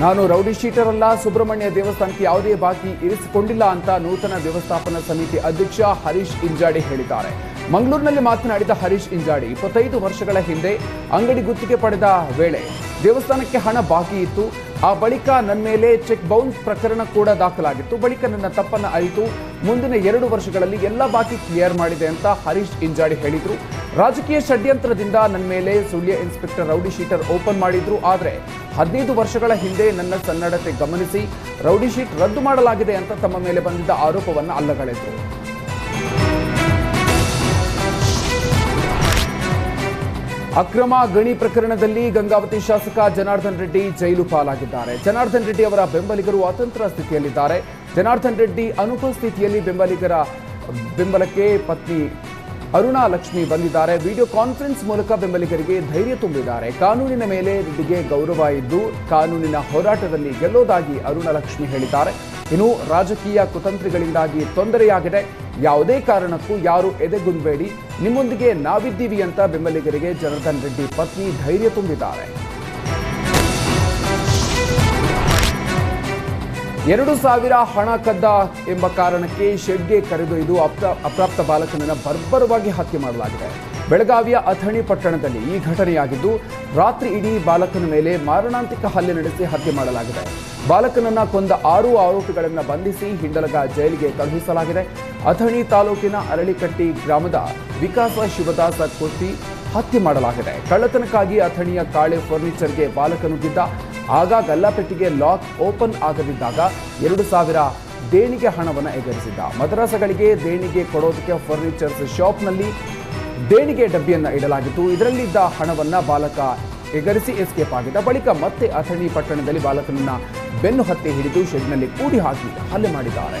ನಾನು rowdy sheeter ಅಲ್ಲ ಸುಬ್ರಹ್ಮಣ್ಯ ದೇವಸ್ಥಾನಕ್ಕೆ ಯಾವುದೇ ಬಾಕಿ ಇರಿಸಿಕೊಂಡಿಲ್ಲ ಅಂತ ನೂತನ ವ್ಯವಸ್ಥಾಪನಾ ಸಮಿತಿ ಅಧ್ಯಕ್ಷ ಹರೀಶ್ ಇಂಜಾಡಿ ಹೇಳಿದ್ದಾರೆ. ಮಂಗಳೂರಿನಲ್ಲಿ ಮಾತನಾಡಿದ ಹರೀಶ್ ಇಂಜಾಡಿ, ಇಪ್ಪತ್ತೈದು ವರ್ಷಗಳ ಹಿಂದೆ ಅಂಗಡಿ ಗುತ್ತಿಗೆ ಪಡೆದ ವೇಳೆ ದೇವಸ್ಥಾನಕ್ಕೆ ಹಣ ಬಾಕಿ ಇತ್ತು. ಆ ಬಳಿಕ ನನ್ನ ಮೇಲೆ ಚೆಕ್ ಬೌನ್ಸ್ ಪ್ರಕರಣ ಕೂಡ ದಾಖಲಾಗಿತ್ತು. ಬಳಿಕ ನನ್ನ ತಪ್ಪನ್ನು ಅರಿತು ಮುಂದಿನ ಎರಡು ವರ್ಷಗಳಲ್ಲಿ ಎಲ್ಲ ಬಾಕಿ ಕ್ಲಿಯರ್ ಮಾಡಿದೆ ಅಂತ ಹರೀಶ್ ಇಂಜಾಡಿ ಹೇಳಿದ್ರು. ರಾಜಕೀಯ ಷಡ್ಯಂತ್ರದಿಂದ ನನ್ನ ಮೇಲೆ Sullia inspector rowdy sheeter open ಮಾಡಿದ್ರು. ಆದರೆ ಹದಿನೈದು ವರ್ಷಗಳ ಹಿಂದೆ ನನ್ನ ಸನ್ನಡತೆ ಗಮನಿಸಿ ರೌಡಿ ಶೀಟ್ ರದ್ದು ಮಾಡಲಾಗಿದೆ ಅಂತ ತಮ್ಮ ಮೇಲೆ ಬಂದಿದ್ದ ಆರೋಪವನ್ನು ಅಲ್ಲಗಳೆದರು. ಅಕ್ರಮ ಗಣಿ ಪ್ರಕರಣದಲ್ಲಿ ಗಂಗಾವತಿ ಶಾಸಕ ಜನಾರ್ದನ್ ರೆಡ್ಡಿ ಜೈಲು ಪಾಲಾಗಿದ್ದಾರೆ. ಜನಾರ್ದನ್ ರೆಡ್ಡಿ ಅವರ ಬೆಂಬಲಿಗರು ಅತಂತ್ರ ಸ್ಥಿತಿಯಲ್ಲಿದ್ದಾರೆ. ಜನಾರ್ದನ್ ರೆಡ್ಡಿ ಅನುಪಸ್ಥಿತಿಯಲ್ಲಿ ಬೆಂಬಲಿಗರ ಬೆಂಬಲಕ್ಕೆ ಪತ್ನಿ ಅರುಣಾ ಲಕ್ಷ್ಮಿ ಬಂದಿದ್ದಾರೆ. ವಿಡಿಯೋ ಕಾನ್ಫರೆನ್ಸ್ ಮೂಲಕ ಬೆಂಬಲಿಗರಿಗೆ ಧೈರ್ಯ ತುಂಬಿದ್ದಾರೆ. ಕಾನೂನಿನ ಮೇಲೆ ರೆಡ್ಡಿಗೆ ಗೌರವ ಇದ್ದು, ಕಾನೂನಿನ ಹೋರಾಟದಲ್ಲಿ ಗೆಲ್ಲೋದಾಗಿ ಅರುಣಾ ಲಕ್ಷ್ಮಿ ಹೇಳಿದ್ದಾರೆ. ಇನ್ನು ರಾಜಕೀಯ ಕುತಂತ್ರಿಗಳಿಂದಾಗಿ ತೊಂದರೆಯಾಗಿದೆ. ಯಾವುದೇ ಕಾರಣಕ್ಕೂ ಯಾರು ಎದೆಗುಂದಬೇಡಿ. ನಿಮ್ಮೊಂದಿಗೆ ನಾವಿದ್ದೀವಿ ಅಂತ ಬೆಂಬಲಿಗರಿಗೆ ಜನಾರ್ದನ್ ರೆಡ್ಡಿ ಪತ್ನಿ ಧೈರ್ಯ ತುಂಬಿದ್ದಾರೆ. ಎರಡು ಸಾವಿರ ಹಣ ಕದ್ದ ಎಂಬ ಕಾರಣಕ್ಕೆ ಶೆಡ್ಗೆ ಕರೆದೊಯ್ದು ಅಪ್ತ ಅಪ್ರಾಪ್ತ ಬಾಲಕನನ್ನು ಬರ್ಬರವಾಗಿ ಹತ್ಯೆ ಮಾಡಲಾಗಿದೆ. ಬೆಳಗಾವಿಯ ಅಥಣಿ ಪಟ್ಟಣದಲ್ಲಿ ಈ ಘಟನೆಯಾಗಿದ್ದು, ರಾತ್ರಿ ಇಡೀ ಬಾಲಕನ ಮೇಲೆ ಮಾರಣಾಂತಿಕ ಹಲ್ಲೆ ನಡೆಸಿ ಹತ್ಯೆ ಮಾಡಲಾಗಿದೆ. ಬಾಲಕನನ್ನ ಕೊಂದ ಆರು ಆರೋಪಿಗಳನ್ನು ಬಂಧಿಸಿ ಹಿಂಡಲಗ ಜೈಲಿಗೆ ಕಳುಹಿಸಲಾಗಿದೆ. ಅಥಣಿ ತಾಲೂಕಿನ ಅರಳಿಕಟ್ಟಿ ಗ್ರಾಮದ ವಿಕಾಸ ಶಿವದಾಸ ಕೊತ್ತಿ ಹತ್ಯೆ ಮಾಡಲಾಗಿದೆ. ಕಳ್ಳತನಕ್ಕಾಗಿ ಅಥಣಿಯ ಕಾಳೆ ಫರ್ನಿಚರ್ಗೆ ಬಾಲಕ ನುಗ್ಗಿದ್ದ ಆಗ ಗಲ್ಲಾಪೆಟ್ಟಿಗೆ ಲಾಕ್ ಓಪನ್ ಆಗದಿದ್ದಾಗ ಎರಡು ಸಾವಿರ ದೇಣಿಗೆ ಹಣವನ್ನು ಎಗರಿಸಿದ್ದ. ಮದ್ರಾಸಗಳಿಗೆ ದೇಣಿಗೆ ಕೊಡೋದಕ್ಕೆ ಫರ್ನಿಚರ್ಸ್ ಶಾಪ್ನಲ್ಲಿ ದೇಣಿಗೆ ಡಬ್ಬಿಯನ್ನು ಇಡಲಾಗಿತ್ತು. ಇದರಲ್ಲಿದ್ದ ಹಣವನ್ನು ಬಾಲಕ ಎಗರಿಸಿ ಎಸ್ಕೇಪ್ ಆಗಿದ್ದ. ಬಳಿಕ ಮತ್ತೆ ಅಥಣಿ ಪಟ್ಟಣದಲ್ಲಿ ಬಾಲಕನನ್ನ ಬೆನ್ನು ಹತ್ತಿ ಹಿಡಿದು ಶೆಡ್ನಲ್ಲಿ ಕೂಡಿ ಹಾಕಿ ಹಲ್ಲೆ ಮಾಡಿದ್ದಾರೆ.